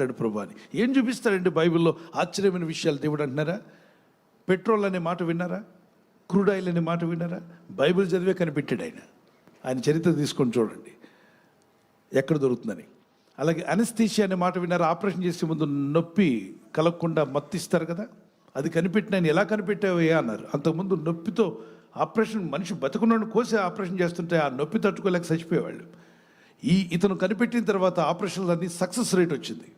మాట్లాడు ప్రభు అని ఏం చూపిస్తాడండి బైబిల్లో? ఆశ్చర్యమైన విషయాలు దేవుడు అంటున్నారా? పెట్రోల్ అనే మాట విన్నారా? క్రూడ్ ఆయిల్ అనే మాట విన్నారా? బైబిల్ చదివే కనిపెట్టాడు ఆయన. ఆయన చరిత్ర తీసుకొని చూడండి. ఎక్కడ దొరుకుతుందని. అలాగే అనస్థీషియా అనే మాట విన్నారా? ఆపరేషన్ చేసే ముందు నొప్పి కలగకుండా మత్తిస్తారు కదా? అది కనిపెట్టిన ఆయన ఎలా కనిపెట్టావయ్యా అన్నారు. అంతకుముందు నొప్పితో ఆపరేషన్ మనిషి బతుకున్నాడు కోసి ఆపరేషన్ చేస్తుంటే ఆ నొప్పి తట్టుకోలేక చచ్చిపోయేవాళ్ళు. ఈ ఇతను కనిపెట్టిన తర్వాత ఆపరేషన్లు అన్ని సక్సెస్ రేట్ వచ్చింది.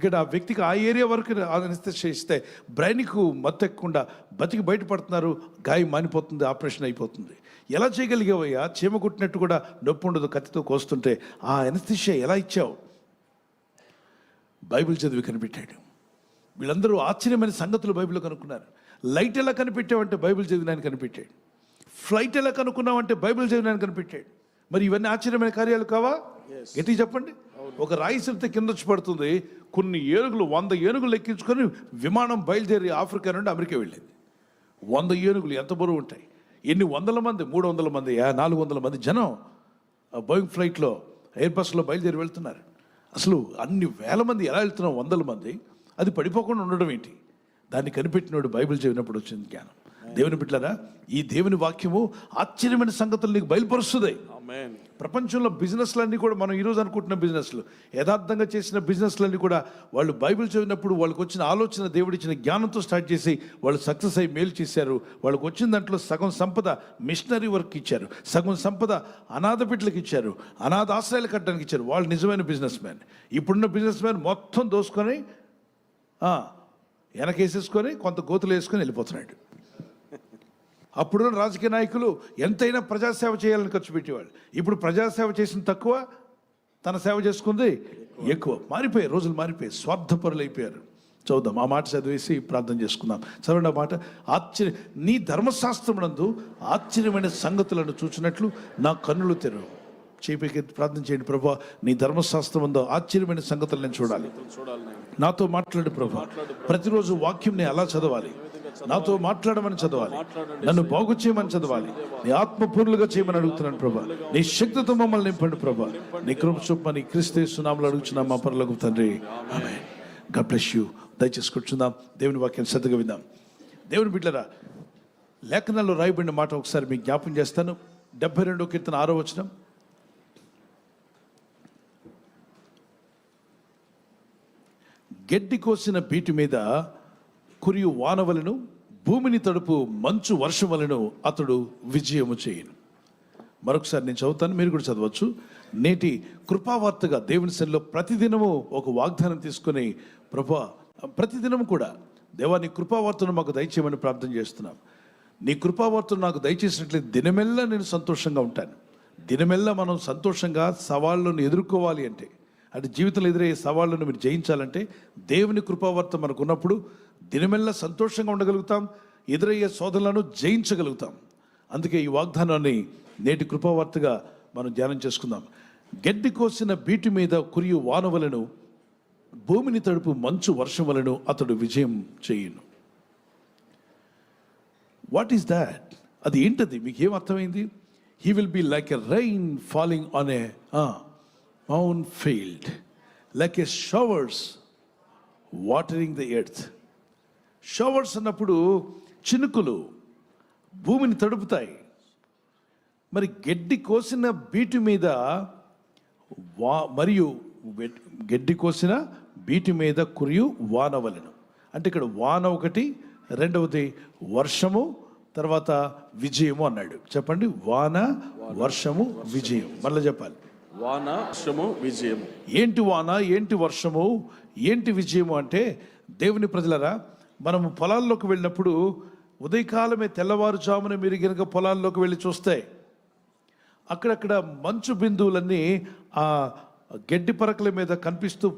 ఇక్కడ ఆ వ్యక్తికి ఆ ఏరియా వరకు ఇస్తే బ్రెయిన్కు మత్తెక్కకుండా బతికి బయటపడుతున్నారు గాయం మానిపోతుంది ఆపరేషన్ అయిపోతుంది. ఎలా చేయగలిగావయ్యా? చీమ కుట్టినట్టు కూడా నొప్పి ఉండదు కత్తితో కోస్తుంటే ఆ అనస్థిషియా ఎలా ఇచ్చావు? బైబిల్ చదివి కనిపెట్టాడు. వీళ్ళందరూ ఆశ్చర్యమైన సంగతులు బైబిల్లో కనుక్కున్నారు. లైట్ ఎలా కనిపెట్టావంటే బైబిల్ చదివినాన్ని కనిపెట్టాడు. ఫ్లైట్ ఎలా కనుక్కున్నావంటే బైబిల్ చదివినాన్ని కనిపెట్టాడు. మరి ఇవన్నీ ఆశ్చర్యమైన కార్యాలు కావా? గట్టి చెప్పండి. ఒక రాయి సిరితే కింద పడుతుంది. కొన్ని ఏనుగులు వంద ఏనుగులు ఎక్కించుకొని విమానం బయలుదేరి ఆఫ్రికా నుండి అమెరికా వెళ్ళింది. వంద ఏనుగులు ఎంత బరువు ఉంటాయి? ఎన్ని వందల మంది? మూడు వందల మంది యా, నాలుగు వందల మంది జనం బోయింగ్ ఫ్లైట్లో ఎయిర్ బస్లో బయలుదేరి వెళ్తున్నారు. అసలు అన్ని వేల మంది ఎలా వెళ్తున్నాం వందల మంది? అది పడిపోకుండా ఉండడం ఏంటి? దాన్ని కనిపెట్టినోడు బైబిల్ చదివినప్పుడు వచ్చింది జ్ఞానం. దేవుని బిడ్డలారా ఈ దేవుని వాక్యము ఆశ్చర్యమైన సంగతులు నీకు బయలుపరుస్తుంది. ప్రపంచంలో బిజినెస్లన్నీ కూడా మనం ఈరోజు అనుకుంటున్న బిజినెస్లు యథార్థంగా చేసిన బిజినెస్లన్నీ కూడా వాళ్ళు బైబిల్ చదివినప్పుడు వాళ్ళకి వచ్చిన ఆలోచన దేవుడిచ్చిన జ్ఞానంతో స్టార్ట్ చేసి వాళ్ళు సక్సెస్ అయ్యి మేలు చేశారు. వాళ్ళకి వచ్చిన దాంట్లో సగం సంపద మిషనరీ వర్క్ ఇచ్చారు. సగం సంపద అనాథ బిడ్డలకు ఇచ్చారు. అనాథ ఆశ్రయాలు కట్టడానికి ఇచ్చారు. వాళ్ళు నిజమైన బిజినెస్ మ్యాన్. ఇప్పుడున్న బిజినెస్ మ్యాన్ మొత్తం దోసుకొని వెనకేసేసుకొని కొంత గోతులు వేసుకొని వెళ్ళిపోతున్నాడు. అప్పుడున్న రాజకీయ నాయకులు ఎంతైనా ప్రజాసేవ చేయాలని ఖర్చు పెట్టేవాళ్ళు. ఇప్పుడు ప్రజాసేవ చేసిన తక్కువ తన సేవ చేసుకుంది ఎక్కువ. మారిపోయాయి రోజులు మారిపోయాయి స్వార్థపరులు అయిపోయారు చూద్దాం ఆ మాట చదివేసి ప్రార్థన చేసుకుందాం. చదవండి ఆ మాట. ఆశ్చర్య నీ ధర్మశాస్త్రమునందు ఆశ్చర్యమైన సంగతులను చూసినట్లు నా కన్నులు తెరవు. చేపకి ప్రార్థన చేయండి ప్రభా నీ ధర్మశాస్త్రం ఉందో ఆశ్చర్యమైన సంగతులు నేను చూడాలి. నాతో మాట్లాడు ప్రభా. ప్రతిరోజు వాక్యం నేను ఎలా చదవాలి. నాతో మాట్లాడమని చదవాలి. నన్ను బాగు చేయమని చదవాలి. నీ ఆత్మపూర్లుగా చేయమని అడుగుతున్నాను ప్రభా. నీ శక్తితో మమ్మల్ని నింపండి ప్రభా. నీ కృప చొప్పని క్రీస్తే సునాములు అడుగుచున్నాం మా పరలోకి తండ్రి. ఆమె గాడ్ బ్లెస్ యూ దయచేసి కూర్చుందాం. దేవుని వాక్యం శ్రద్ధగా విందాం. దేవుని బిడ్డరా లేఖనాల్లో రాయబడిన మాట ఒకసారి మీకు జ్ఞాపం చేస్తాను. డెబ్బై రెండో కీర్తన ఆరో వచనం. గడ్డి కోసిన బీటి మీద కురియు వానవలను భూమిని తడుపు మంచు వర్షములను అతడు విజయము చేయను. మరొకసారి నేను చదువుతాను మీరు కూడా చదవచ్చు. నేటి కృపావార్తగా దేవుని సెల్లో ప్రతిదినము ఒక వాగ్దానం తీసుకొని ప్రభా ప్రతిదినము కూడా దేవా నీ కృపావార్తను మాకు దయచేయమని ప్రార్థన చేస్తున్నాం. నీ కృపావార్తను నాకు దయచేసినట్లయితే దినమెల్లా నేను సంతోషంగా ఉంటాను. దినమెల్లా మనం సంతోషంగా సవాళ్ళను ఎదుర్కోవాలి అంటే అంటే జీవితంలో ఎదురయ్యే సవాళ్ళను మీరు జయించాలంటే దేవుని కృపావార్త మనకు ఉన్నప్పుడు దినమెల్లా సంతోషంగా ఉండగలుగుతాం ఎదురయ్యే శోధనలను జయించగలుగుతాం. అందుకే ఈ వాగ్దానాన్ని నేటి కృపావార్తగా మనం ధ్యానం చేసుకుందాం. గడ్డి కోసిన బీటి మీద కురియు వాన వలను భూమిని తడుపు మంచు వర్షం వలను అతడు విజయం చేయును. వాట్ ఈస్ దాట్ అది ఏంటది? మీకు ఏం అర్థమైంది he will be like a rain falling on a mown field like a showers watering the earth showers అన్నప్పుడు చినుకులు భూమిని తడుపుతాయి. మరి గడ్డి కోసిన బీటి మీద వా మరియు గడ్డి కోసిన బీటి మీద కురియు వానవలను అంటే ఇక్కడ వాన ఒకటి రెండవది వర్షము తర్వాత విజయము అన్నాడు. చెప్పండి వాన వర్షము విజయం. మళ్ళీ చెప్పాలి. వాన వర్షము విజయము. ఏంటి వాన ఏంటి వర్షము ఏంటి విజయము అంటే దేవుని ప్రజలరా మనము పొలాల్లోకి వెళ్ళినప్పుడు ఉదయకాలమే తెల్లవారుజామున మీరు కనుక పొలాల్లోకి వెళ్ళి చూస్తే అక్కడక్కడ మంచు బిందువులన్నీ ఆ గడ్డి పరకల మీద కనిపిస్తూ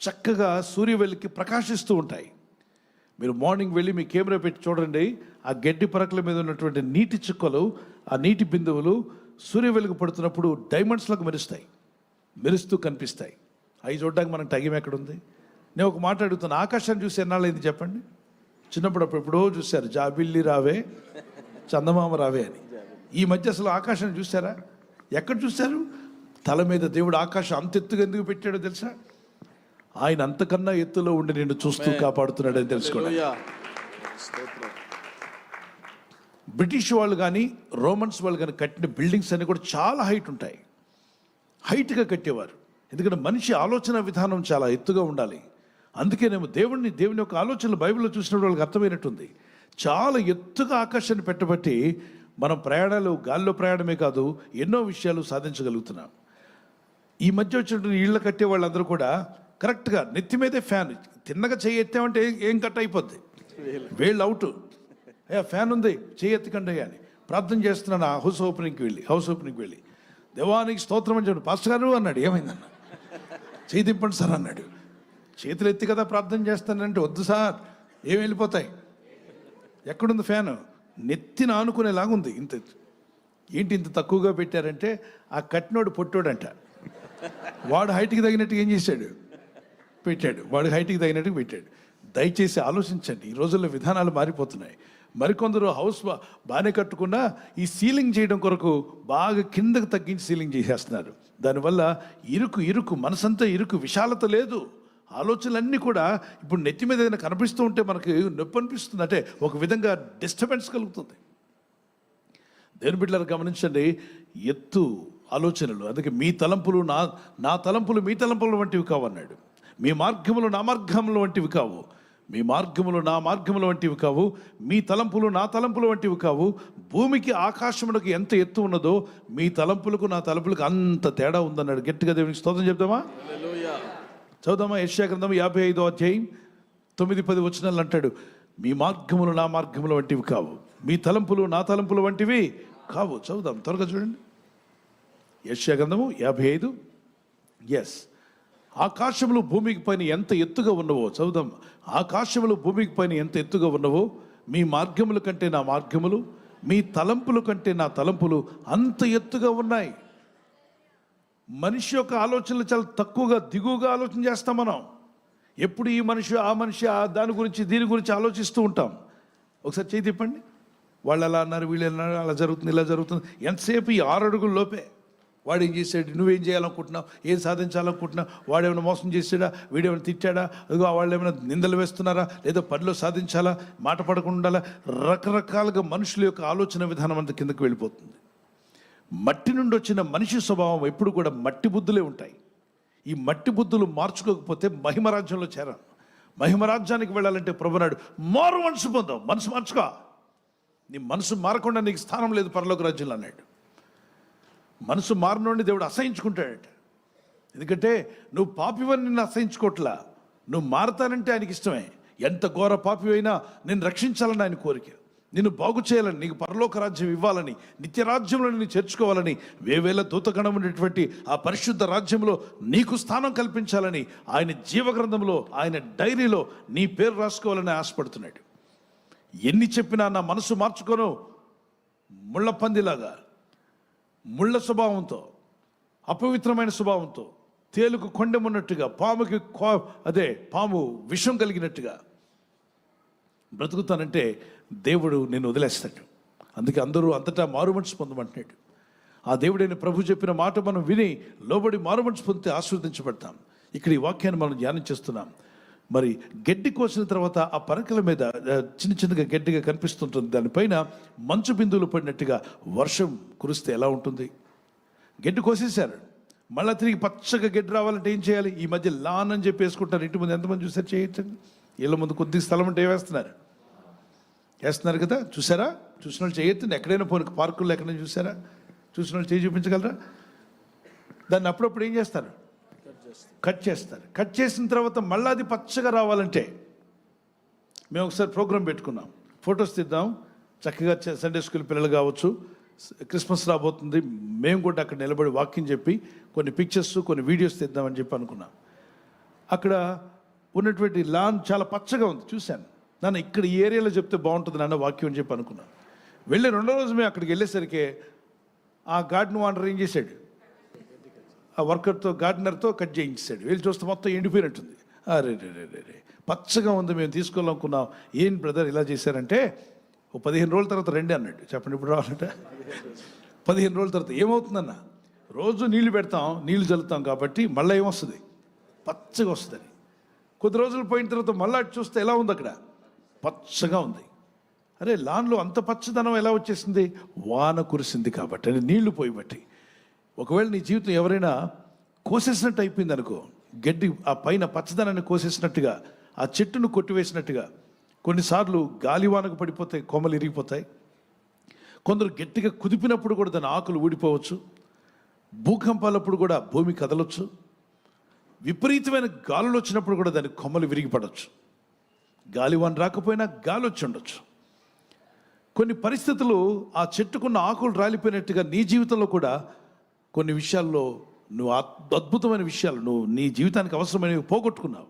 చక్కగా సూర్యవెల్లికి ప్రకాశిస్తూ ఉంటాయి. మీరు మార్నింగ్ వెళ్ళి మీ కెమెరా పెట్టి చూడండి ఆ గడ్డి పరకల మీద ఉన్నటువంటి నీటి చుక్కలు ఆ నీటి బిందువులు సూర్య వెలుగు పడుతున్నప్పుడు డైమండ్స్లకు మెరుస్తాయి. మెరుస్తూ కనిపిస్తాయి. అవి చూడడానికి మనకు టైం ఎక్కడుంది? నేను ఒక మాట అడుగుతాను ఆకాశాన్ని చూసి ఎన్నాళ్ళైంది చెప్పండి? చిన్నప్పుడు అప్పుడు ఎప్పుడో చూశారు జాబిల్లి రావే చందమామ రావే అని. ఈ మధ్య అసలు ఆకాశాన్ని చూసారా ఎక్కడ చూశారు? తల మీద దేవుడు ఆకాశం అంత ఎత్తుగా ఎందుకు పెట్టాడో తెలుసా? ఆయన అంతకన్నా ఎత్తులో ఉండి నిన్ను చూస్తూ కాపాడుతున్నాడని తెలుసుకోండి. బ్రిటిష్ వాళ్ళు కానీ రోమన్స్ వాళ్ళు కానీ కట్టిన బిల్డింగ్స్ అన్ని కూడా చాలా హైట్ ఉంటాయి. హైట్గా కట్టేవారు. ఎందుకంటే మనిషి ఆలోచన విధానం చాలా ఎత్తుగా ఉండాలి. అందుకేనేమో దేవుడిని దేవుని యొక్క ఆలోచనలు బైబిల్లో చూసినప్పుడు వాళ్ళకి అర్థమైనట్టుంది. చాలా ఎత్తుగా ఆకర్షణ పెట్టబట్టి మనం ప్రయాణాలు గాల్లో ప్రయాణమే కాదు ఎన్నో విషయాలు సాధించగలుగుతున్నాం. ఈ మధ్య వచ్చినటువంటి ఇళ్ళ కట్టే వాళ్ళందరూ కూడా కరెక్ట్గా నెత్తి మీదే ఫ్యాన్. తిన్నగా చేయి ఎత్తామంటే ఏం కట్ అయిపోద్ది? వేళ్ళు అవుట్. అయ్యా ఫ్యాన్ ఉంది చేయెత్తకండి అని ప్రార్థన చేస్తున్నాను ఆ హౌస్ ఓపెనింగ్కి వెళ్ళి హౌస్ ఓపెనింగ్కి వెళ్ళి. దేవానికి స్తోత్రం అని చెప్పి పాస్టర్ గారు అన్నాడు. ఏమైందన్న? చేయి దింపండి సార్ అన్నాడు. చేతులు ఎత్తి కదా ప్రార్థన చేస్తానంటే వద్దు సార్ ఏం వెళ్ళిపోతాయి? ఎక్కడుంది ఫ్యాను? నెత్తిన ఆనుకునేలాగా ఉంది ఇంత. ఏంటి ఇంత తక్కువగా పెట్టారంటే ఆ కట్నోడు పొట్టోడంట. వాడు హైట్కి తగినట్టుగా ఏం చేశాడు? పెట్టాడు. వాడు హైట్కి తగినట్టుగా పెట్టాడు. దయచేసి ఆలోచించండి. ఈ రోజుల్లో విధానాలు మారిపోతున్నాయి. మరికొందరు హౌస్ బాగానే కట్టుకున్నా ఈ సీలింగ్ చేయడం కొరకు బాగా కిందకు తగ్గించి సీలింగ్ చేసేస్తున్నారు. దానివల్ల ఇరుకు ఇరుకు మనసంతా ఇరుకు విశాలత లేదు. ఆలోచనలన్నీ కూడా ఇప్పుడు నెత్తి మీద ఏదైనా కనిపిస్తూ ఉంటే మనకి నొప్పి అనిపిస్తుంది. అంటే ఒక విధంగా డిస్టర్బెన్స్ కలుగుతుంది. దేని బిడ్డలను గమనించండి ఎత్తు ఆలోచనలు అందుకే మీ తలంపులు నా నా తలంపులు మీ తలంపుల వంటివి కావు అన్నాడు. మీ మార్గములు నా మార్గముల వంటివి కావు. మీ మార్గములు నా మార్గముల వంటివి కావు. మీ తలంపులు నా తలంపుల వంటివి కావు. భూమికి ఆకాశమునకు ఎంత ఎత్తు ఉన్నదో మీ తలంపులకు నా తలంపులకు అంత తేడా ఉందన్నాడు. గట్టిగా దేవునికి స్తోత్రం చెప్దామా చదువుదామా? యశ్యా గ్రంథం యాభై ఐదో అధ్యాయం తొమ్మిది పది వచనాలు అంటాడు. మీ మార్గములు నా మార్గములు వంటివి కావు. మీ తలంపులు నా తలంపులు వంటివి కావు. చదుదాం త్వరగా చూడండి. యశ్యా గ్రంథము యాభై ఐదు. ఎస్ ఆకాశములు భూమికి పైన ఎంత ఎత్తుగా ఉన్నవో చదువుదాం. ఆకాశములు భూమికి పైన ఎంత ఎత్తుగా ఉన్నవో మీ మార్గముల కంటే నా మార్గములు మీ తలంపుల కంటే నా తలంపులు అంత ఎత్తుగా ఉన్నాయి. మనిషి యొక్క ఆలోచనలు చాలా తక్కువగా దిగువగా ఆలోచన చేస్తాం మనం. ఎప్పుడు ఈ మనిషి ఆ మనిషి ఆ దాని గురించి దీని గురించి ఆలోచిస్తూ ఉంటాం. ఒకసారి చేయి తిప్పండి. వాళ్ళు ఎలా అన్నారు వీళ్ళు ఎలా అన్నారు అలా జరుగుతుంది ఇలా జరుగుతుంది. ఎంతసేపు ఈ ఆరు అడుగుల లోపే వాడు ఏం చేశాడు నువ్వేం చేయాలనుకుంటున్నావు ఏం సాధించాలనుకుంటున్నావు వాడు ఏమైనా మోసం చేశాడా వీడేమైనా తిట్టాడా అదిగో వాళ్ళు ఏమైనా నిందలు వేస్తున్నారా లేదా పనిలో సాధించాలా మాట పడకుండా ఉండాలా? రకరకాలుగా మనుషుల యొక్క ఆలోచన విధానం అంత కిందకి వెళ్ళిపోతుంది. మట్టి నుండి వచ్చిన మనిషి స్వభావం ఎప్పుడు కూడా మట్టి బుద్ధులే ఉంటాయి. ఈ మట్టి బుద్ధులు మార్చుకోకపోతే మహిమరాజ్యంలో చేరాం మహిమరాజ్యానికి వెళ్ళాలంటే ప్రభునాడు మారు మనసు పొందావు మనసు మార్చుకో. నీ మనసు మారకుండా నీకు స్థానం లేదు పరలోక రాజ్యంలో అన్నాడు. మనసు మారినోడిని దేవుడు అసహించుకుంటాడట. ఎందుకంటే నువ్వు పాపివని నిన్ను అసహించుకోవట్లా. నువ్వు మారతానంటే ఆయనకి ఇష్టమే. ఎంత ఘోర పాపి అయినా నేను రక్షించాలని ఆయన కోరిక. నిన్ను బాగు చేయాలని నీకు పరలోక రాజ్యం ఇవ్వాలని నిత్య రాజ్యంలో నిన్ను చేర్చుకోవాలని వేవేల దూతగణం ఉన్నటువంటి ఆ పరిశుద్ధ రాజ్యంలో నీకు స్థానం కల్పించాలని ఆయన జీవగ్రంథంలో ఆయన డైరీలో నీ పేరు రాసుకోవాలని ఆశపడుతున్నాడు. ఎన్ని చెప్పినా నా మనసు మార్చుకోను. ముళ్ళ పందిలాగా ముళ్ళ స్వభావంతో అపవిత్రమైన స్వభావంతో తేలుకు కొండెమున్నట్టుగా పాముకి కో- అదే పాము విషం కలిగినట్టుగా బ్రతుకుతానంటే దేవుడు నిన్ను వదిలేస్తాడు. అందుకే అందరూ అంతటా మారుమనిషి పొందమంటున్నాడు. ఆ దేవుడైన ప్రభు చెప్పిన మాట మనం విని లోబడి మారుమనిషి పొందితే ఆస్వాదించబడతాం. ఇక్కడ ఈ వాక్యాన్ని మనం ధ్యానం చేస్తున్నాం. మరి గడ్డి కోసిన తర్వాత ఆ పరకల మీద చిన్న చిన్నగా గడ్డిగా కనిపిస్తుంటుంది. దానిపైన మంచు బిందువులు పడినట్టుగా వర్షం కురిస్తే ఎలా ఉంటుంది? గడ్డి కోసేశారు. మళ్ళీ తిరిగి పచ్చగా గడ్డి రావాలంటే ఏం చేయాలి? ఈ మధ్య లాన్ అని చెప్పి వేసుకుంటారు ఇంటి ముందు ఎంతమంది చూసారు చేయొచ్చండి? ఇళ్ళ ముందు కొద్ది స్థలం అంటే వేస్తున్నారు? వేస్తున్నారు కదా చూసారా? చూసిన వాళ్ళు చేయొద్దండి. ఎక్కడైనా పోనీ పార్కుల్లో ఎక్కడైనా చూసారా? చూసిన వాళ్ళు చేయి చూపించగలరా? దాన్ని అప్పుడప్పుడు ఏం చేస్తారు? కట్ చేస్తారు. కట్ చేసిన తర్వాత మళ్ళీ అది పచ్చగా రావాలంటే మేము ఒకసారి ప్రోగ్రాం పెట్టుకున్నాం. ఫొటోస్ తీద్దాం. చక్కగా చ- సండే స్కూల్ పిల్లలు కావచ్చు క్రిస్మస్ రాబోతుంది. మేము కూడా అక్కడ నిలబడి వాకింగ్ చెప్పి కొన్ని పిక్చర్స్ కొన్ని వీడియోస్ తీద్దామని చెప్పి అనుకున్నాం. అక్కడ ఉన్నటువంటి లాన్ చాలా పచ్చగా ఉంది. చూశాను. నన్ను ఇక్కడ ఈ ఏరియాలో చెప్తే బాగుంటుంది నాన్న వాక్యం అని చెప్పి అనుకున్నాను. వెళ్ళి రెండో రోజు మేము అక్కడికి వెళ్ళేసరికి ఆ గార్డెన్ వాండర్ ఏం చేశాడు? ఆ వర్కర్తో గార్డెనర్తో కట్ చేయించాడు వెళ్ళి చూస్తే మొత్తం ఎండిపోయినట్టుంది. అరే రే రే రే పచ్చగా ఉంది మేము తీసుకోవాలనుకున్నాం ఏం బ్రదర్ ఇలా చేశారంటే ఓ పదిహేను రోజుల తర్వాత రండి అన్నాడు. చెప్పండి ఇప్పుడు రావాలంట. పదిహేను రోజుల తర్వాత ఏమవుతుందన్న? రోజు నీళ్ళు పెడతాం నీళ్ళు చల్లుతాం కాబట్టి మళ్ళీ ఏమొస్తుంది? పచ్చగా వస్తుంది కొద్ది రోజులు పోయిన తర్వాత మళ్ళీ అటు చూస్తే ఎలా ఉంది అక్కడ? పచ్చగా ఉంది. అరే లాన్లో అంత పచ్చదనం ఎలా వచ్చేసింది? వాన కురిసింది కాబట్టి అంటే నీళ్ళు పోయి బట్టి. ఒకవేళ నీ జీవితం ఎవరైనా కోసేసినట్టు అయిపోయింది అనుకో గడ్డి ఆ పైన పచ్చదనాన్ని కోసేసినట్టుగా ఆ చెట్టును కొట్టివేసినట్టుగా కొన్నిసార్లు గాలివానకు పడిపోతాయి కొమ్మలు ఇరిగిపోతాయి. కొందరు గట్టిగా కుదిపినప్పుడు కూడా దాని ఆకులు ఊడిపోవచ్చు. భూకంపాలప్పుడు కూడా భూమి కదలొచ్చు. విపరీతమైన గాలులు వచ్చినప్పుడు కూడా దాని కొమ్మలు విరిగిపడవచ్చు గాలివాన్ రాకపోయినా గాలి వచ్చి ఉండొచ్చు కొన్ని పరిస్థితులు ఆ చెట్టుకున్న ఆకులు రాలిపోయినట్టుగా నీ జీవితంలో కూడా కొన్ని విషయాల్లో నువ్వు అద్- అద్భుతమైన విషయాలు నువ్వు నీ జీవితానికి అవసరమైనవి పోగొట్టుకున్నావు.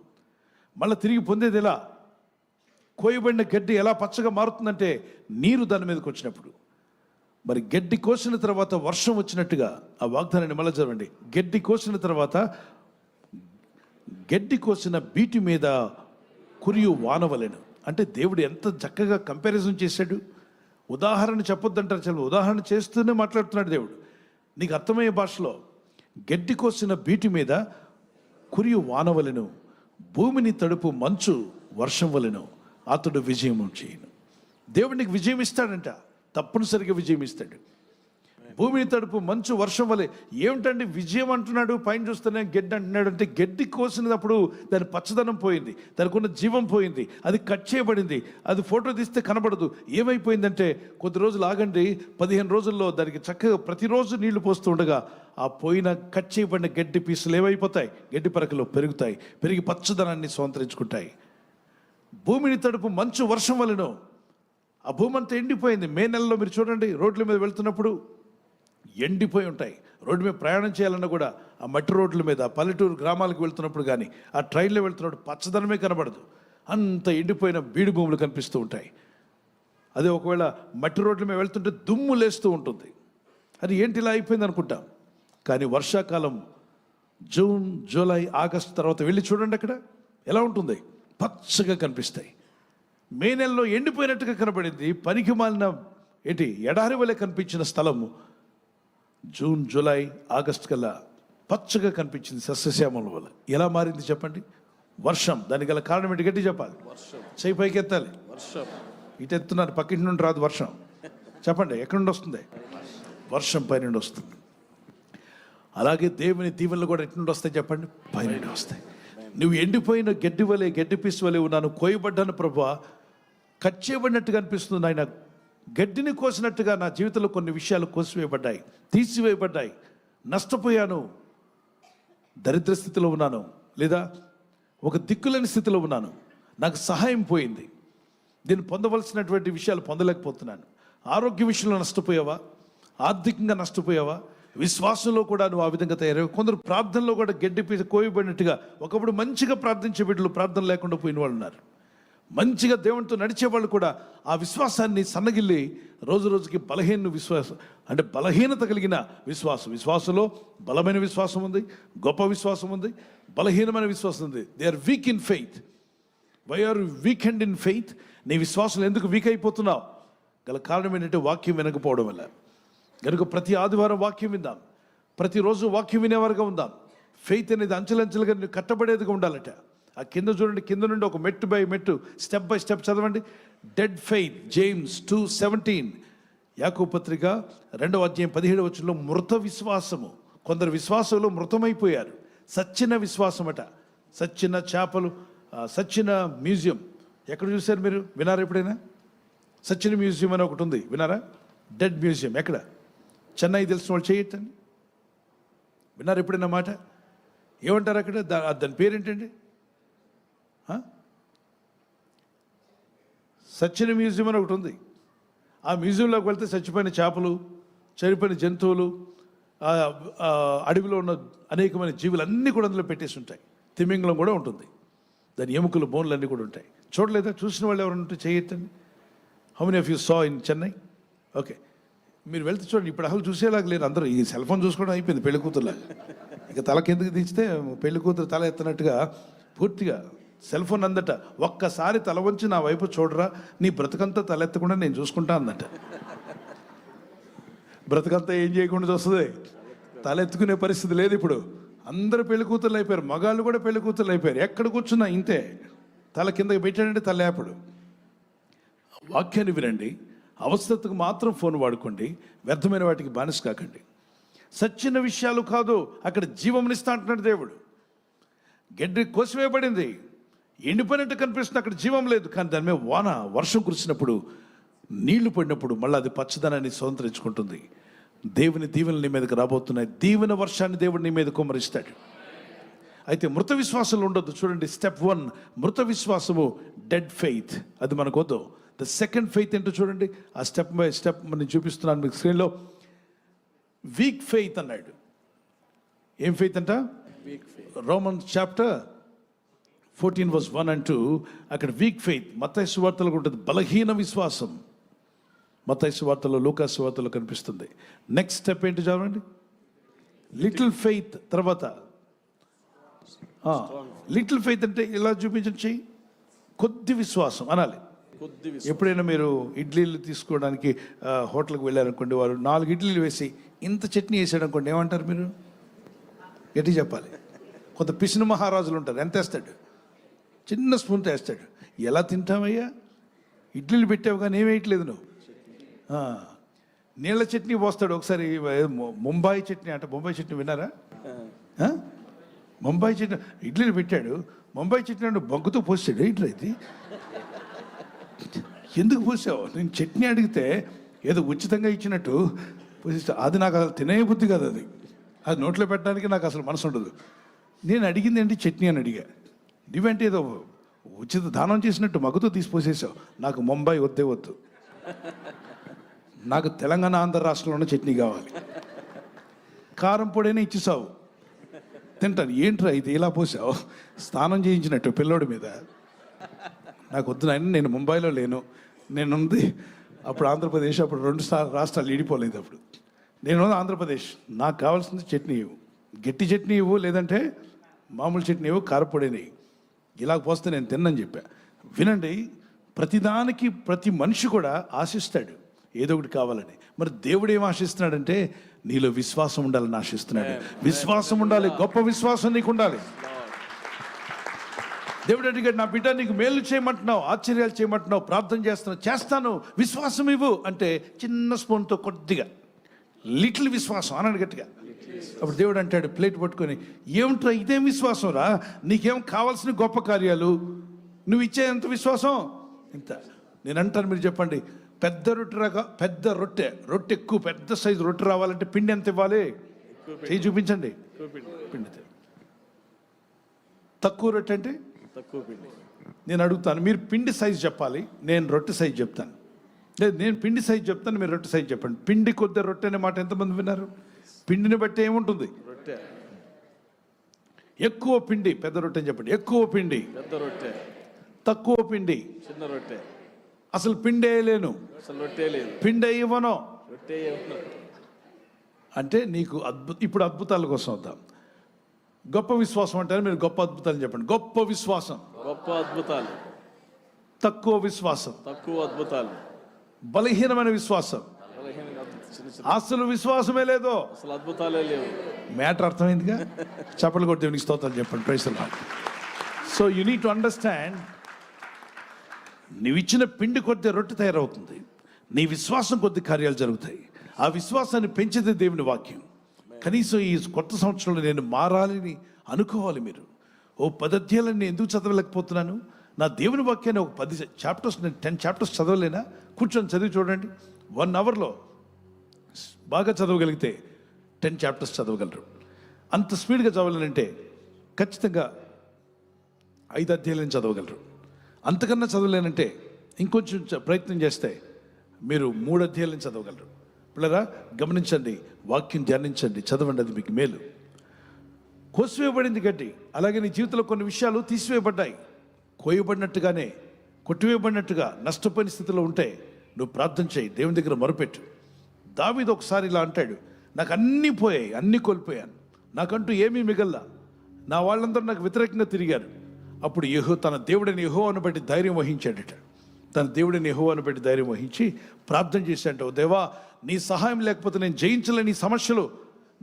మళ్ళీ తిరిగి పొందేది ఎలా? కోయబడిన గడ్డి ఎలా పచ్చగా మారుతుందంటే నీరు దాని మీదకి వచ్చినప్పుడు. మరి గడ్డి కోసిన తర్వాత వర్షం వచ్చినట్టుగా ఆ వాగ్దానాన్ని మళ్ళీ చదవండి. గడ్డి కోసిన తర్వాత గడ్డి కోసిన బీటి మీద కురియు వానవలెను. అంటే దేవుడు ఎంత చక్కగా కంపారిజన్ చేశాడు. ఉదాహరణ చెప్పొద్దంటారు చాలా ఉదాహరణ చేస్తూనే మాట్లాడుతున్నాడు దేవుడు. నీకు అర్థమయ్యే భాషలో గడ్డి కోసిన బీటి మీద కురియు వానవలను భూమిని తడుపు మంచు వర్షం వలను అతడు విజయం చేయను. దేవుడు నీకు విజయం ఇస్తాడంట తప్పనిసరిగా విజయం ఇస్తాడు. భూమిని తడుపు మంచు వర్షం వలె. ఏమిటండి విజయం అంటున్నాడు? పైన చూస్తేనే గడ్డి అంటున్నాడు. అంటే గడ్డి కోసినప్పుడు దాని పచ్చదనం పోయింది. దానికి ఉన్న జీవం పోయింది. అది కట్ చేయబడింది. అది ఫోటో తీస్తే కనబడదు. ఏమైపోయిందంటే కొద్ది రోజులు ఆగండి. పదిహేను రోజుల్లో దానికి చక్కగా ప్రతిరోజు నీళ్ళు పోస్తూ ఉండగా ఆ పోయిన కట్ చేయబడిన గడ్డి పీసులు ఏమైపోతాయి? గడ్డి పరకలు పెరుగుతాయి. పెరిగి పచ్చదనాన్ని స్వంతరించుకుంటాయి. భూమిని తడుపు మంచు వర్షం వలన. ఆ భూమంతా ఎండిపోయింది. మే నెలలో మీరు చూడండి. రోడ్ల మీద వెళ్తున్నప్పుడు ఎండిపోయి ఉంటాయి. రోడ్డు మీద ప్రయాణం చేయాలన్నా కూడా ఆ మట్టి రోడ్ల మీద పల్లెటూరు గ్రామాలకు వెళ్తున్నప్పుడు కానీ ఆ ట్రైన్లో వెళ్తున్నప్పుడు పచ్చదనమే కనబడదు. అంత ఎండిపోయిన బీడి భూములు కనిపిస్తూ ఉంటాయి. అదే ఒకవేళ మట్టి రోడ్ల మీద వెళ్తుంటే దుమ్ము లేస్తూ ఉంటుంది. అది ఏంటి ఇలా అయిపోయింది అనుకుంటాం. కానీ వర్షాకాలం జూన్ జూలై ఆగస్ట్ తర్వాత వెళ్ళి చూడండి అక్కడ. ఎలా ఉంటుంది? పచ్చగా కనిపిస్తాయి. మే నెలలో ఎండిపోయినట్టుగా కనబడింది. పనికి మాలిన ఏంటి? ఎడారి వలె కనిపించిన స్థలము. జూన్ జూలై ఆగస్ట్ కల్లా పచ్చగా కనిపించింది సస్యశ్యామల వల్ల. ఎలా మారింది చెప్పండి? వర్షం. దానికి గల కారణం ఏంటి? గట్టి చెప్పాలి. వర్షం. చేయి పైకి ఎత్తాలి వర్షం. ఇటు ఎత్తున్నారు. పక్కింటి నుండి రాదు వర్షం. చెప్పండి ఎక్కడి నుండి వస్తుంది? వర్షం పై నుండి వస్తుంది. అలాగే దేవుని దీవెనలు కూడా ఎటు నుండి వస్తాయి చెప్పండి? పై నుండి వస్తాయి. నువ్వు ఎండిపోయిన గడ్డి వలె గడ్డి పీసు వలె ఉన్నాను. కోయబడ్డాను ప్రభా కట్ చేయబడినట్టుగా అనిపిస్తుంది ఆయన గడ్డిని కోసినట్టుగా నా జీవితంలో కొన్ని విషయాలు కోసివేయబడ్డాయి తీసివేయబడ్డాయి. నష్టపోయాను. దరిద్ర స్థితిలో ఉన్నాను. లేదా ఒక దిక్కులేని స్థితిలో ఉన్నాను. నాకు సహాయం పోయింది. దీన్ని పొందవలసినటువంటి విషయాలు పొందలేకపోతున్నాను. ఆరోగ్య విషయంలో నష్టపోయావా? ఆర్థికంగా నష్టపోయావా? విశ్వాసంలో కూడా నువ్వు ఆ విధంగా తయారయ్యావు. కొందరు ప్రార్థనలో కూడా గడ్డి పీస కోయబడినట్టుగా ఒకప్పుడు మంచిగా ప్రార్థించే బిడ్డలు ప్రార్థన లేకుండా పోయిన వాళ్ళు ఉన్నారు. మంచిగా దేవునితో నడిచే వాళ్ళు కూడా ఆ విశ్వాసాన్ని సన్నగిల్లి రోజు రోజుకి బలహీన విశ్వాసం అంటే బలహీనత కలిగిన విశ్వాసం. విశ్వాసంలో బలమైన విశ్వాసం ఉంది గొప్ప విశ్వాసం ఉంది బలహీనమైన విశ్వాసం ఉంది. They are weak in faith why are weakened in faith నీ విశ్వాసం ఎందుకు వీక్ అయిపోతున్నావు? గల కారణం ఏంటంటే వాక్యం వినకపోవడం వల్ల. కనుక ప్రతి ఆదివారం వాక్యం విందాం. ప్రతిరోజు వాక్యం వినేవారుగా ఉందాం. ఫెయిత్ అనేది అంచెలంచెలుగా నువ్వు కట్టబడేదిగా ఉండాలట. ఆ కింద చూడండి కింద నుండి ఒక మెట్టు బై మెట్టు స్టెప్ బై స్టెప్ చదవండి. Dead faith James two seventeen యాకోపత్రిక రెండవ అధ్యాయం పదిహేడు వచ్చంలో మృత విశ్వాసము. కొందరు విశ్వాసంలో మృతమైపోయారు. సచ్చిన విశ్వాసమట. సచ్చిన చేపలు సచ్చిన మ్యూజియం. ఎక్కడ చూశారు మీరు? వినారా ఎప్పుడైనా? సచ్చిన మ్యూజియం అని ఒకటి ఉంది. వినారా డెడ్ మ్యూజియం ఎక్కడ? చెన్నై తెలిసిన వాళ్ళు చేయటండి విన్నారు ఎప్పుడైనా మాట? ఏమంటారు అక్కడ? దాని దాని పేరేంటండి ఆ? సచ్చిన మ్యూజియం అని ఒకటి ఉంది. ఆ మ్యూజియంలోకి వెళ్తే చచ్చిపోయిన చేపలు చనిపోయిన జంతువులు అడవిలో ఉన్న అనేకమైన జీవులు అన్నీ కూడా అందులో పెట్టేసి ఉంటాయి. తిమింగలం కూడా ఉంటుంది. దాని ఎముకలు బోన్లు అన్నీ కూడా ఉంటాయి. చూడలేదా? చూసిన వాళ్ళు ఎవరైనా ఉంటే చేయొచ్చండి. How many of you saw in Chennai okay మీరు వెళ్తే చూడండి. ఇప్పుడు అసలు చూసేలాగా లేరు అందరూ. ఈ సెల్ ఫోన్ చూసుకోవడం అయిపోయింది పెళ్ళి కూతురులాగా. ఇక తల కిందకి దించితే పెళ్ళి కూతురు తల ఎత్తినట్టుగా పూర్తిగా సెల్ ఫోన్ అందట ఒక్కసారి తల వంచి నా వైపు చూడరా నీ బ్రతుకంతా తలెత్తకుండా నేను చూసుకుంటా అందట బ్రతుకంతా ఏం చేయకుండా చూస్తుంది? తలెత్తుకునే పరిస్థితి లేదు ఇప్పుడు. అందరూ పెళ్ళి కూతుర్లు అయిపోయారు మగాళ్ళు కూడా పెళ్ళి కూతుర్లు అయిపోయారు. ఎక్కడ కూర్చున్నా ఇంతే. తల కిందకి పెట్టాడంటే తలేపడు వాక్యాన్ని వినండి. అవసరతకు మాత్రం ఫోన్ వాడుకోండి. వ్యర్థమైన వాటికి బానిస కాకండి. సచ్చిన విషయాలు కాదు అక్కడ జీవమునిస్తా అంటున్నాడు దేవుడు. గడ్డి కోసివేయబడింది. ఎండిపోయినట్టు కనిపిస్తుంది. అక్కడ జీవం లేదు. కానీ దాని మీద వాన వర్షం కురిసినప్పుడు నీళ్ళు పడినప్పుడు మళ్ళీ అది పచ్చదనాన్ని స్వతంత్రించుకుంటుంది. దేవుని దీవెనలు నీ మీదకి రాబోతున్నాయి. దీవెన వర్షాన్ని దేవుడు నీ మీద కుమ్మరిస్తాడు. అయితే మృత విశ్వాసాలు ఉండొద్దు. చూడండి స్టెప్ వన్ మృత విశ్వాసము డెడ్ ఫెయిత్ అది మనకు వద్దు. ద సెకండ్ ఫెయిత్ ఏంటో చూడండి. ఆ స్టెప్ బై స్టెప్ నేను చూపిస్తున్నాను మీకు స్క్రీన్లో వీక్ ఫెయిత్ అన్నాడు. ఏం ఫెయిత్ అంట? Roman chapter fourteen verse one and two అక్కడ వీక్ ఫెయిత్. మత్తయి సువార్తలకు ఉంటుంది బలహీన విశ్వాసం. మత్తయి సువార్తలో లూకా సువార్తలో కనిపిస్తుంది. నెక్స్ట్ స్టెప్ ఏంటి చదవండి లిటిల్ ఫెయిత్ తర్వాత. లిటిల్ ఫెయిత్ అంటే ఇలా చూపించండి కొద్ది విశ్వాసం అనాలి. కొద్ది ఎప్పుడైనా మీరు ఇడ్లీలు తీసుకోవడానికి హోటల్కి వెళ్ళారనుకోండి వారు నాలుగు ఇడ్లీలు వేసి ఇంత చట్నీ వేసాడు అనుకోండి ఏమంటారు మీరు? గట్టి చెప్పాలి. కొంత పిసిన మహారాజులు ఉంటారు ఎంత వేస్తాడు? చిన్న స్పూన్తో వేస్తాడు ఎలా తింటామయ్యా ఇడ్లీలు పెట్టావు కానీ ఏం వేయట్లేదు నువ్వు నీళ్ళ చట్నీ పోస్తాడు ఒకసారి ముంబాయి చట్నీ అంటే ముంబాయి చట్నీ విన్నారా? ముంబాయి చట్నీ ఇడ్లీలు పెట్టాడు ముంబాయి చట్నీ అంటే బొగ్గుతో పోస్తాడు ఏంటి ఇది? ఎందుకు పోసావు? నేను చట్నీ అడిగితే ఏదో ఉచితంగా ఇచ్చినట్టు పోసిస్తా. అది నాకు అసలు తినే బుద్ధి కాదు అది. అది నోట్లో పెట్టడానికి నాకు అసలు మనసు ఉండదు. నేను అడిగింది ఏంటి? చట్నీ అని అడిగా. నువ్వేంటి ఏదో ఉచిత దానం చేసినట్టు మగ్గుతో తీసిపోసేసావు. నాకు ముంబై వద్దే వద్దు. నాకు తెలంగాణ ఆంధ్ర రాష్ట్రంలోనే చట్నీ కావాలి. కారం పొడైనా ఇచ్చేసావు. తింటాను. ఏంట్రా ఇది? ఇలా పోసావు? స్నానం చేయించినట్టు పిల్లోడి మీద. నాకు వద్దు నాయన నేను ముంబైలో లేను. నేను ఉంది అప్పుడు ఆంధ్రప్రదేశ్ అప్పుడు రెండు రాష్ట్రాలు ఈడిపోలేదు అప్పుడు. నేను ఆంధ్రప్రదేశ్. నాకు కావాల్సింది చట్నీ ఇవ్వు. గట్టి చట్నీ ఇవ్వు లేదంటే మామూలు చట్నీ ఇవ్వు కారపొడిని ఇలా పోస్తే నేను తిన్నని చెప్పా. వినండి ప్రతిదానికి ప్రతి మనిషి కూడా ఆశిస్తాడు ఏదో ఒకటి కావాలని. మరి దేవుడు ఏం ఆశిస్తున్నాడంటే నీలో విశ్వాసం ఉండాలని ఆశిస్తున్నాడు. విశ్వాసం ఉండాలి గొప్ప విశ్వాసం నీకు ఉండాలి. దేవుడు అడిగాడు నా బిడ్డ నీకు మేలు చేయమంటున్నావు ఆశ్చర్యాలు చేయమంటున్నావు ప్రార్థన చేస్తున్నావు చేస్తాను విశ్వాసం ఇవ్వు. అంటే చిన్న స్పూన్తో కొద్దిగా లిటిల్ విశ్వాసం అన్నాడు గట్టిగా. అప్పుడు దేవుడు అంటాడు ప్లేట్ పట్టుకొని ఏమిట్రా ఇదేం విశ్వాసం రా? నీకేం కావాల్సిన గొప్ప కార్యాలు? నువ్వు ఇచ్చే ఎంత విశ్వాసం? ఇంత. నేను అంటాను మీరు చెప్పండి పెద్ద రొట్టె రక పెద్ద రొట్టె రొట్టె ఎక్కువ పెద్ద సైజు రొట్టె రావాలంటే పిండి ఎంత ఇవ్వాలి? చేయి చూపించండి. పిండి తక్కువ రొట్టె అంటే? తక్కువ పిండి. నేను అడుగుతాను మీరు పిండి సైజు చెప్పాలి నేను రొట్టె సైజు చెప్తాను. లేదు నేను పిండి సైజు చెప్తాను మీరు రొట్టె సైజు చెప్పండి. పిండి కొద్ది రొట్టె అనే మాట ఎంతమంది విన్నారు? పిండిని బట్టి ఏముంటుంది? రొట్టె. ఎక్కువ పిండి పెద్ద రొట్టె అని చెప్పండి. ఎక్కువ పిండి పెద్ద రొట్టె. తక్కువ పిండి. చిన్న రొట్టె. అసలు పిండి వేయలేను అసలు రొట్టె లేదు. పిండి ఇవ్వను. రొట్టె అంటే నీకు అద్భుత ఇప్పుడు అద్భుతాల కోసం వద్దాం. గొప్ప విశ్వాసం అంటారు మీరు గొప్ప అద్భుతాలు చెప్పండి. గొప్ప విశ్వాసం. గొప్ప అద్భుతాలు. తక్కువ విశ్వాసం. తక్కువ అద్భుతాలు. బలహీనమైన విశ్వాసం బలహీనంగా అద్భుత- చిన్న చిన్న అసలు విశ్వాసమే లేదో. అసలు అద్భుతాలే లేవు. మ్యాటర్ అర్థమైందిగా? చప్పలు కొట్టి దేవునికి స్తోత్రాలు చెప్పండి. Praise so you need to understand నీవు ఇచ్చిన పిండి కొద్ది రొట్టె తయారవుతుంది. నీ విశ్వాసం కొద్ది కార్యాలు జరుగుతాయి. ఆ విశ్వాసాన్ని పెంచేదే దేవుని వాక్యం. కనీసం ఈ కొత్త సంవత్సరంలో నేను మారాలని అనుకోవాలి మీరు. ఓ పది అధ్యాయాలను నేను ఎందుకు చదవలేకపోతున్నాను? నా దేవుని వాక్యాన్ని ఒక పది చాప్టర్స్ నేను టెన్ చాప్టర్స్ చదవలేనా? కూర్చొని చదివి చూడండి. వన్ అవర్లో బాగా చదవగలిగితే టెన్ చాప్టర్స్ చదవగలరు. అంత స్పీడ్గా చదవాలంటే ఖచ్చితంగా ఐదు అధ్యాయులను చదవగలరు. అంతకన్నా చదవలేనంటే ఇంకొంచెం ప్రయత్నం చేస్తే మీరు మూడు అధ్యాయులను చదవగలరు. పిల్లరా గమనించండి వాక్యం ధ్యానించండి చదవండి అది మీకు మేలు. కోసివేయబడింది గడ్డి అలాగే నీ జీవితంలో కొన్ని విషయాలు తీసివేయబడ్డాయి. కోయబడినట్టుగానే కొట్టివేయబడినట్టుగా నష్టపోయిన స్థితిలో ఉంటే నువ్వు ప్రార్థన చేయి దేవుని దగ్గర మొరపెట్టు. దావిది ఒకసారి ఇలా అంటాడు నాకు అన్నీ పోయాయి అన్నీ కోల్పోయాను. నాకంటూ ఏమీ మిగల్లా. నా వాళ్ళందరూ నాకు వ్యతిరేకంగా తిరిగారు. అప్పుడు యహో తన దేవుడిని యహోవాను బట్టి ధైర్యం వహించాడట. తన దేవుడిని యహోవాను బట్టి ధైర్యం వహించి ప్రార్థన చేశాడు దేవా నీ సహాయం లేకపోతే నేను జయించలేని సమస్యలు.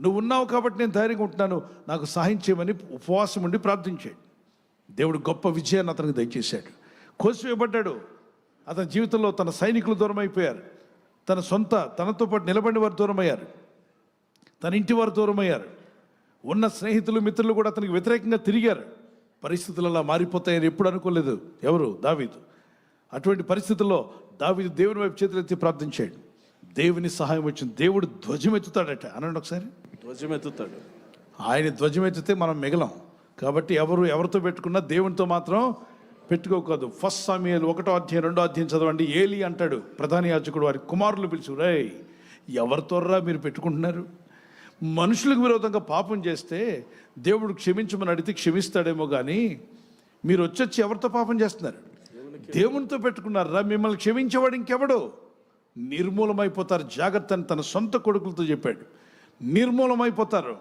నువ్వు ఉన్నావు కాబట్టి నేను ధైర్యంగా ఉంటున్నాను. నాకు సహాయం చేయమని ఉపవాసం ఉండి ప్రార్థించాడు. దేవుడు గొప్ప విజయాన్ని అతనికి దయచేశాడు. కోసివేయబడ్డాడు. అతని జీవితంలో తన సైనికులు దూరం అయిపోయారు తన సొంత తనతో పాటు నిలబడిన వారు దూరం అయ్యారు తన ఇంటి వారు దూరం అయ్యారు ఉన్న స్నేహితులు మిత్రులు కూడా అతనికి వ్యతిరేకంగా తిరిగారు. పరిస్థితులు అలా మారిపోతాయని ఎప్పుడు అనుకోలేదు. ఎవరు? దావీదు. అటువంటి పరిస్థితుల్లో దావీదు దేవుని వైపు చేతులెత్తి ప్రార్థించాడు దేవుని సహాయం వచ్చింది. దేవుడు ధ్వజం ఎత్తుతాడట అనండి ఒకసారి. ధ్వజమెత్తుతాడు. ఆయన ధ్వజం ఎత్తితే మనం మిగలం. కాబట్టి ఎవరు ఎవరితో పెట్టుకున్నా దేవునితో మాత్రం పెట్టుకోకూడదు. ఫస్ట్ సమయాలు ఒకటో అధ్యాయం రెండో అధ్యాయం చదవండి. ఏలి అంటాడు ప్రధాన యాచకుడు వారి కుమారులు పిలుచు రేయ్ ఎవరితోర్రా మీరు పెట్టుకుంటున్నారు? మనుషులకు విరోధంగా పాపం చేస్తే దేవుడు క్షమించమని అడిగితే క్షమిస్తాడేమో కానీ మీరు వచ్చొచ్చి ఎవరితో పాపం చేస్తున్నారు? దేవునితో పెట్టుకున్నారా? మిమ్మల్ని క్షమించేవాడు ఇంకెవడు? నిర్మూలమైపోతారు. జాగ్రత్త అని తన సొంత కొడుకులతో చెప్పాడు. నిర్మూలమైపోతారు.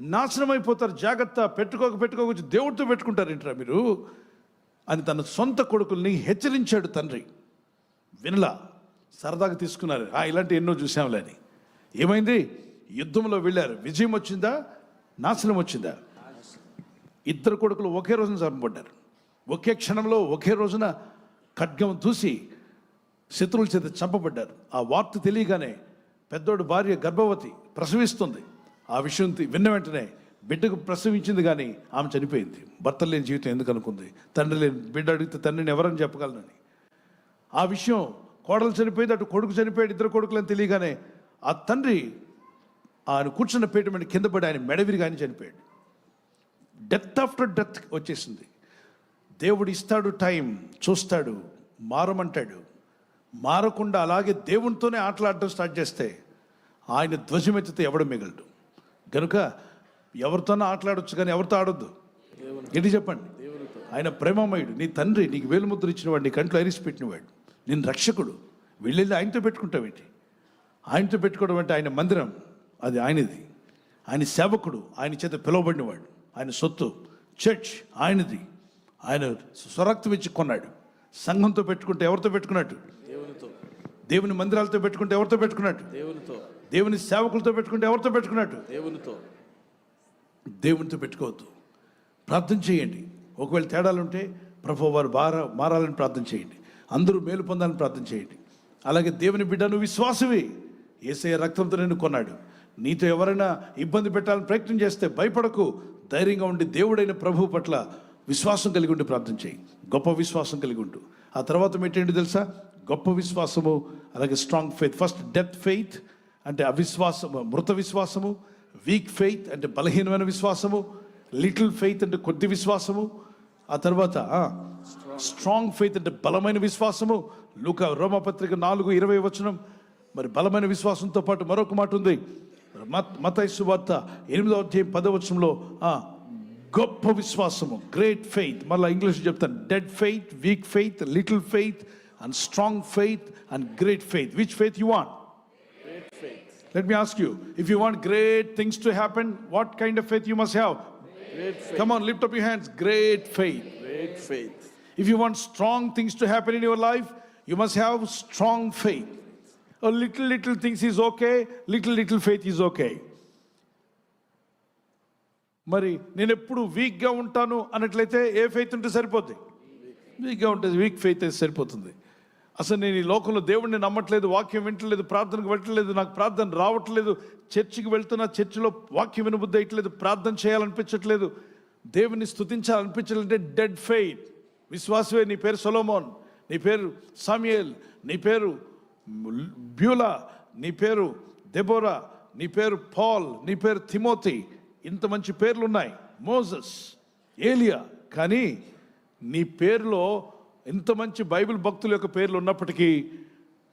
నాశనం అయిపోతారు జాగ్రత్త. పెట్టుకోక పెట్టుకోవచ్చు దేవుడితో పెట్టుకుంటారు ఏంట్రా మీరు? అని తన సొంత కొడుకుల్ని హెచ్చరించాడు తండ్రి. వినలా సరదాగా తీసుకున్నారు. ఆ ఇలాంటి ఎన్నో చూసాంలే అని. ఏమైంది? యుద్ధంలో వెళ్ళారు. విజయం వచ్చిందా? నాశనం వచ్చిందా? ఇద్దరు కొడుకులు ఒకే రోజున చంపబడ్డారు. ఒకే క్షణంలో ఒకే రోజున ఖడ్గం దూసి శత్రువుల చేత చంపబడ్డారు. ఆ వార్త తెలియగానే పెద్దోడు భార్య గర్భవతి ప్రసవిస్తుంది. ఆ విషయం విన్న వెంటనే బిడ్డకు ప్రసవించింది కానీ ఆమె చనిపోయింది. భర్త లేని జీవితం ఎందుకు అనుకుంది? తండ్రి లేని బిడ్డ అడిగితే తండ్రిని ఎవరని చెప్పగలనని ఆ విషయం కోడలు చనిపోయింది అటు కొడుకు చనిపోయాడు ఇద్దరు కొడుకులని తెలియగానే ఆ తండ్రి ఆయన కూర్చున్న పీట మీద కింద పడి ఆయన మెడవిరి కానీ చనిపోయాడు. డెత్ ఆఫ్టర్ డెత్ వచ్చేసింది. దేవుడు ఇస్తాడు టైం చూస్తాడు మారమంటాడు. మారకుండా అలాగే దేవునితోనే ఆటలాడడం స్టార్ట్ చేస్తే ఆయన ధ్వజమెత్తితే ఎవడు మిగలడు. కనుక ఎవరితోనో ఆటలాడొచ్చు కానీ ఎవరితో ఆడొద్దు? ఏంటి చెప్పండి? ఆయన ప్రేమమయుడు నీ తండ్రి నీకు వేలుముద్ర ఇచ్చినవాడు నీ కంట్లో ఐరిసి పెట్టినవాడు నేను రక్షకుడు. వెళ్ళి ఆయనతో పెట్టుకుంటావేంటి ఆయనతో పెట్టుకోవడం అంటే ఆయన మందిరం అది ఆయనది. ఆయన సేవకుడు ఆయన చేత పిలువబడినవాడు ఆయన సొత్తు చర్చ్ ఆయనది. ఆయన స్వరక్తం ఇచ్చి కొన్నాడు. సంఘంతో పెట్టుకుంటే ఎవరితో పెట్టుకున్నట్టు దేవునితో. దేవుని మందిరాలతో పెట్టుకుంటే ఎవరితో పెట్టుకున్నట్టు దేవునితో. దేవుని సేవకులతో పెట్టుకుంటే ఎవరితో పెట్టుకున్నట్టు దేవునితో. దేవునితో పెట్టుకోవద్దు. ప్రార్థన చేయండి. ఒకవేళ తేడాలు ఉంటే ప్రభు వారు బారా మారాలని ప్రార్థన చేయండి. అందరూ మేలు పొందాలని ప్రార్థన చేయండి. అలాగే దేవుని బిడ్డ నువ్వు విశ్వాసమే. ఏసయ్య రక్తంతో నిన్ను కొన్నాడు. నీతో ఎవరైనా ఇబ్బంది పెట్టాలని ప్రయత్నం చేస్తే భయపడకు. ధైర్యంగా ఉండి దేవుడైన ప్రభు పట్ల విశ్వాసం కలిగి ఉండి ప్రార్థన చేయి. గొప్ప విశ్వాసం కలిగి ఉండు. ఆ తర్వాత ఏంటంటే తెలుసా? గొప్ప విశ్వాసము అలాగే strong faith first death faith అంటే అవిశ్వాసము మృత విశ్వాసము వీక్ ఫెయిత్ అంటే బలహీనమైన విశ్వాసము లిటిల్ ఫెయిత్ అంటే కొద్ది విశ్వాసము ఆ తర్వాత స్ట్రాంగ్ ఫెయిత్ అంటే బలమైన విశ్వాసము లూక రోమపత్రిక నాలుగు ఇరవై వచనం. మరి బలమైన విశ్వాసంతో పాటు మరొక మాట ఉంది. మత్ మతైసు వార్త ఎనిమిదో అధ్యాయం పదవచనంలో గొప్ప విశ్వాసము గ్రేట్ ఫెయిత్ మళ్ళీ ఇంగ్లీష్ చెప్తాను. Dead faith weak faith little faith and strong faith and great faith which faith you want Let me ask you, if you want great things to happen, what kind of faith you must have? Great faith. Come on, lift up your hands. Great faith. Great faith. If you want strong things to happen in your life, you must have strong faith. A little, little things is okay, little, little faith is okay. మరి నేను ఎప్పుడు వీక్గా ఉంటాను అన్నట్లయితే ఏ faith ఉంటే సరిపోద్ది వీక్గా ఉంటుంది వీక్ ఫెయిత్ అయితే సరిపోతుంది అసలు నేను ఈ లోకంలో దేవుడిని నమ్మట్లేదు వాక్యం వింటలేదు ప్రార్థనకు వెళ్ళట్లేదు నాకు ప్రార్థన రావట్లేదు చర్చికి వెళ్తున్నా చర్చిలో వాక్యం వినబుద్ధి అయ్యట్లేదు ప్రార్థన చేయాలనిపించట్లేదు దేవుని స్తుతించాలనిపించాలంటే డెడ్ ఫెయిత్ విశ్వాసమే నీ పేరు సొలోమోన్ నీ పేరు సామ్యుయేల్ నీ పేరు బ్యూలా నీ పేరు దెబోరా నీ పేరు పాల్ నీ పేరు తిమోతి. ఇంత మంచి పేర్లు ఉన్నాయి మోజస్ ఏలియా. కానీ నీ పేరులో ఇంత మంచి బైబిల్ భక్తుల యొక్క పేర్లు ఉన్నప్పటికీ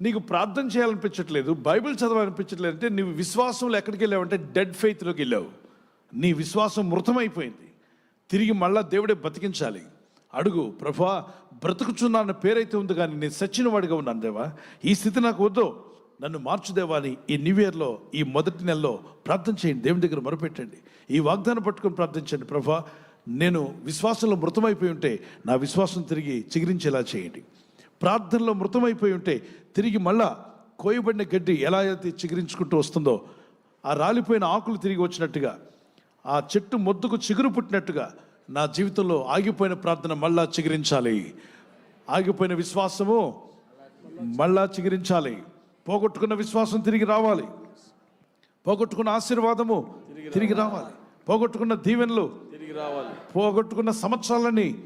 నీకు ప్రార్థన చేయాలనిపించట్లేదు బైబిల్ చదవాలనిపించట్లేదు అంటే నీ విశ్వాసంలో ఎక్కడికి వెళ్ళావంటే డెడ్ ఫెయిత్లోకి వెళ్ళావు. నీ విశ్వాసం మృతమైపోయింది. తిరిగి మళ్ళా దేవుడే బతికించాలి అడుగు ప్రభా బ్రతుకుచున్నాన్న పేరైతే ఉంది కానీ నేను సచ్చిన వాడిగా ఉన్నాను దేవా. ఈ స్థితి నాకు వద్దు. నన్ను మార్చుదేవా అని ఈ న్యూ ఇయర్లో ఈ మొదటి నెలలో ప్రార్థన చేయండి. దేవుని దగ్గర మొరపెట్టండి. ఈ వాగ్దానం పట్టుకొని ప్రార్థించండి. ప్రభా నేను విశ్వాసంలో మృతమైపోయి ఉంటే నా విశ్వాసం తిరిగి చిగురించేలా చేయండి. ప్రార్థనలో మృతమైపోయి ఉంటే తిరిగి మళ్ళా కోయబడిన గడ్డి ఎలా అయితే చిగురించుకుంటూ వస్తుందో ఆ రాలిపోయిన ఆకులు తిరిగి వచ్చినట్టుగా ఆ చెట్టు మొద్దుకు చిగురు పుట్టినట్టుగా నా జీవితంలో ఆగిపోయిన ప్రార్థన మళ్ళా చిగురించాలి. ఆగిపోయిన విశ్వాసము మళ్ళా చిగురించాలి. పోగొట్టుకున్న విశ్వాసం తిరిగి రావాలి. పోగొట్టుకున్న ఆశీర్వాదము తిరిగి రావాలి. పోగొట్టుకున్న దీవెనలు తిరిగి రావాలి. పోగొట్టుకున్న సంవత్సరాలని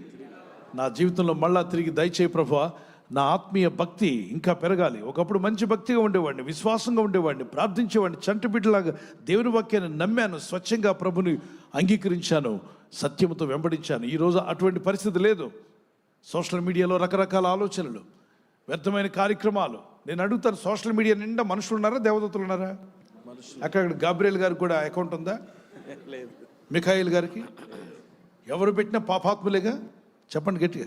నా జీవితంలో మళ్ళా తిరిగి దయచేయి ప్రభా నా ఆత్మీయ భక్తి ఇంకా పెరగాలి. ఒకప్పుడు మంచి భక్తిగా ఉండేవాడిని విశ్వాసంగా ఉండేవాడిని ప్రార్థించేవాడిని చంటి బిడ్డలాగా దేవుని వాక్యాన్ని నమ్మాను స్వచ్ఛంగా ప్రభుని అంగీకరించాను సత్యముతో వెంబడించాను. ఈరోజు అటువంటి పరిస్థితి లేదు. సోషల్ మీడియాలో రకరకాల ఆలోచనలు వ్యర్థమైన కార్యక్రమాలు. నేను అడుగుతాను సోషల్ మీడియా నిండా మనుషులు ఉన్నారా దేవదత్తులు ఉన్నారా? అక్కడ గాబ్రియల్ గారికి కూడా అకౌంట్ ఉందా? లేదు. మిఖాయిల్ గారికి ఎవరు పెట్టినా పాపాత్ములేగా? చెప్పండి గట్టిగా.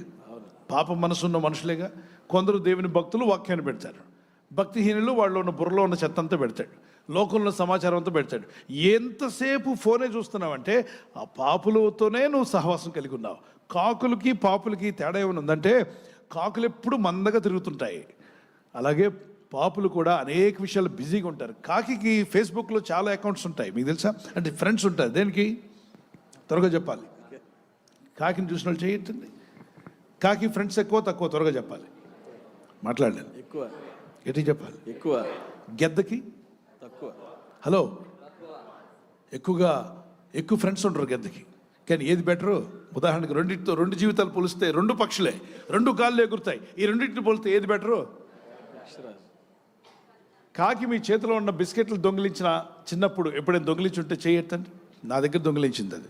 పాప మనసున్న మనుషులేగా? కొందరు దేవుని భక్తులు వాక్యాన్ని పెడతారు. భక్తిహీనులు వాళ్ళు ఉన్న బుర్రలో ఉన్న చెత్త అంతా పెడతాడు. లోకంలో సమాచారం అంతా పెడతాడు. ఎంతసేపు ఫోనే చూస్తున్నావంటే ఆ పాపులతోనే నువ్వు సహవాసం కలిగి ఉన్నావు. కాకులకి పాపులకి తేడా ఏమైనా ఉందంటే కాకులు ఎప్పుడు మందగా తిరుగుతుంటాయి. అలాగే పాపులు కూడా అనేక విషయాలు బిజీగా ఉంటారు. కాకికి ఫేస్బుక్లో చాలా అకౌంట్స్ ఉంటాయి. మీకు తెలుసా? అంటే ఫ్రెండ్స్ ఉంటారు. దేనికి? త్వరగా చెప్పాలి. కాకిని చూసిన వాళ్ళు చేయొద్దండి. కాకి ఫ్రెండ్స్ ఎక్కువ తక్కువ త్వరగా చెప్పాలి. మాట్లాడలేదు ఎక్కువ. ఎట్టి చెప్పాలి? ఎక్కువ. గెద్దకి? తక్కువ. హలో. ఎక్కువగా ఎక్కువ ఫ్రెండ్స్ ఉంటారు గెద్దకి. కానీ ఏది బెటరు ఉదాహరణకి రెండింటితో రెండు జీవితాలు పోలిస్తే రెండు పక్షులే. రెండు కాళ్ళు ఎగురుతాయి. ఈ రెండింటిని పోలిస్తే ఏది బెటరు కాకి మీ చేతిలో ఉన్న బిస్కెట్లు దొంగిలించిన చిన్నప్పుడు ఎప్పుడైనా దొంగిలించుంటే చేయొద్దండి? నా దగ్గర దొంగిలించింది అది.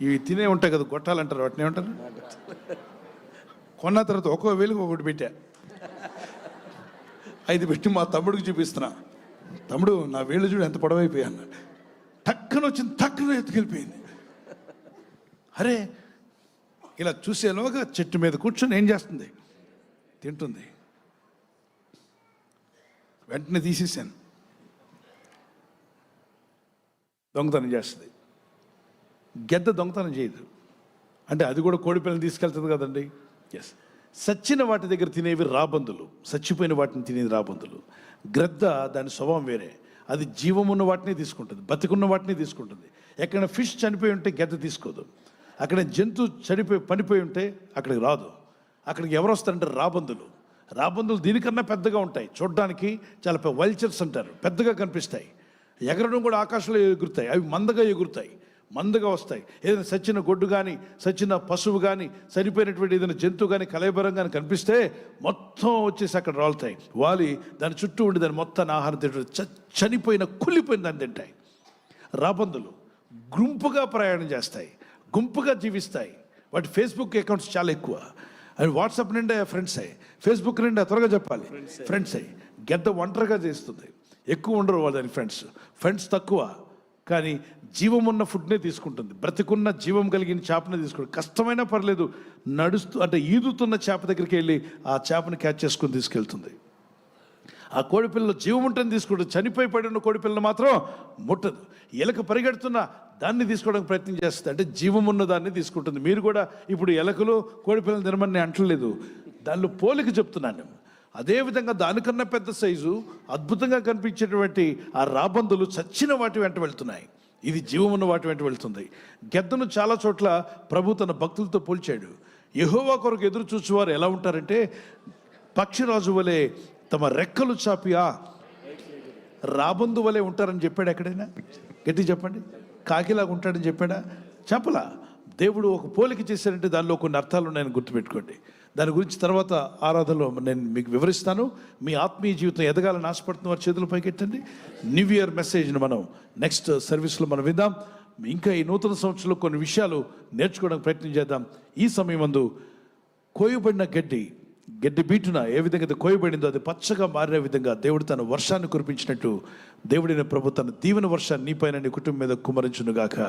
ఇవి తినే ఉంటాయి కదా గొట్టాలంటారు వాటిని ఏమంటారు? కొన్న తర్వాత ఒక్కో వేలుకి ఒకటి పెట్టా. ఐదు పెట్టి మా తమ్ముడికి చూపిస్తున్నా. తమ్ముడు నా వేళ్ళు చూడు ఎంత పొడవైపోయా అన్నాడు. టక్కన వచ్చింది టక్కన ఎత్తుకెళ్ళిపోయింది. అరే ఇలా చూసేలోగా చెట్టు మీద కూర్చొని ఏం చేస్తుంది? తింటుంది. వెంటనే తీసేసాను దొంగతనం చేస్తుంది. గెద్ద దొంగతనం చేయదు. అంటే అది కూడా కోడి పిల్లలు తీసుకెళ్తుంది కదండి? ఎస్ సచ్చిన వాటి దగ్గర తినేవి రాబందులు. చచ్చిపోయిన వాటిని తినేది రాబందులు. గ్రద్ద దాని స్వభావం వేరే. అది జీవం ఉన్న వాటిని తీసుకుంటుంది. బతికున్న వాటిని తీసుకుంటుంది. ఎక్కడ ఫిష్ చనిపోయి ఉంటే గెద్ద తీసుకోదు. అక్కడ జంతువు చనిపోయి పనిపోయి ఉంటే అక్కడికి రాదు. అక్కడికి ఎవరు వస్తారంటే రాబందులు. రాబందులు దీనికన్నా పెద్దగా ఉంటాయి. చూడడానికి చాలా వల్చర్స్ అంటారు. పెద్దగా కనిపిస్తాయి. ఎగరడం కూడా ఆకాశంలో ఎగురుతాయి. అవి మందగా ఎగురుతాయి. మందగా వస్తాయి. ఏదైనా సచ్చిన గొడ్డు కానీ సచ్చిన పశువు కానీ చనిపోయినటువంటి ఏదైనా జంతువు కానీ కలయబరం కానీ కనిపిస్తే మొత్తం వచ్చేసి అక్కడ రాలుతాయి. వాలి దాని చుట్టూ ఉండి దాని మొత్తాన్ని ఆహారం తింటారు చ- చనిపోయిన కుళ్ళిపోయిన దాన్ని తింటాయి. రాబందులు గుంపుగా ప్రయాణం చేస్తాయి. గుంపుగా జీవిస్తాయి. వాటి ఫేస్బుక్ అకౌంట్స్ చాలా ఎక్కువ. అవి వాట్సాప్ నిండా ఫ్రెండ్స్ అయ్యి ఫేస్బుక్ నిండా త్వరగా చెప్పాలి. ఫ్రెండ్స్ అయ్యి గెద్ద ఒంటరిగా చేస్తుంది. ఎక్కువ ఉండరు వాళ్ళ దాని ఫ్రెండ్స్ ఫ్రెండ్స్ తక్కువ. కానీ జీవం ఉన్న ఫుడ్నే తీసుకుంటుంది. బ్రతికున్న జీవం కలిగిన చేపనే తీసుకుంటుంది. కష్టమైనా పర్లేదు నడుస్తూ అంటే ఈదుతున్న చేప దగ్గరికి వెళ్ళి ఆ చేపను క్యాచ్ చేసుకుని తీసుకెళ్తుంది. ఆ కోడిపిల్ల జీవం ఉంటుంది తీసుకుంటుంది. చనిపోయి పడిన కోడిపిల్ల మాత్రం ముట్టదు. ఎలక పరిగెడుతున్న దాన్ని తీసుకోవడానికి ప్రయత్నం చేస్తుంది. అంటే జీవం ఉన్న దాన్ని తీసుకుంటుంది. మీరు కూడా ఇప్పుడు ఎలకలు కోడిపిల్లలు తినమని అంటలేదు. దానిలో పోలిక చెప్తున్నాను అదేవిధంగా దానికన్నా పెద్ద సైజు అద్భుతంగా కనిపించేటువంటి ఆ రాబందులు చచ్చిన వాటి వెంట వెళ్తున్నాయి. ఇది జీవమున్న ఉన్న వాటి వెంట వెళ్తుంది. గెద్దను చాలా చోట్ల ప్రభు తన భక్తులతో పోల్చాడు. యహోవా కొరకు ఎదురు చూసేవారు ఎలా ఉంటారంటే పక్షిరాజు వలె తమ రెక్కలు చాపియా రాబందు వలె ఉంటారని చెప్పాడు ఎక్కడైనా? గట్టి చెప్పండి. కాకిలాగా ఉంటాడని చెప్పాడా? చెప్పలా. దేవుడు ఒక పోలిక చేశారంటే దానిలో కొన్ని అర్థాలు ఉన్నాయని గుర్తుపెట్టుకోండి. దాని గురించి తర్వాత ఆరాధనలో నేను మీకు వివరిస్తాను. మీ ఆత్మీయ జీవితం ఎదగాలని ఆశపడుతున్న వారి చేతుల పైకెట్టండి న్యూ ఇయర్ మెసేజ్ని మనం నెక్స్ట్ సర్వీస్లో మనం విందాం. ఇంకా ఈ నూతన సంవత్సరంలో కొన్ని విషయాలు నేర్చుకోవడానికి ప్రయత్నం చేద్దాం. ఈ సమయం కోయబడిన గడ్డి గడ్డి బీటున ఏ విధంగా అయితే కోయబడిందో అది పచ్చగా మారిన విధంగా దేవుడు తన వర్షాన్ని కురిపించినట్టు దేవుడైన ప్రభు తన దీవెన వర్షాన్ని నీ పైన నీ కుటుంబం మీద కుమరించునుగాక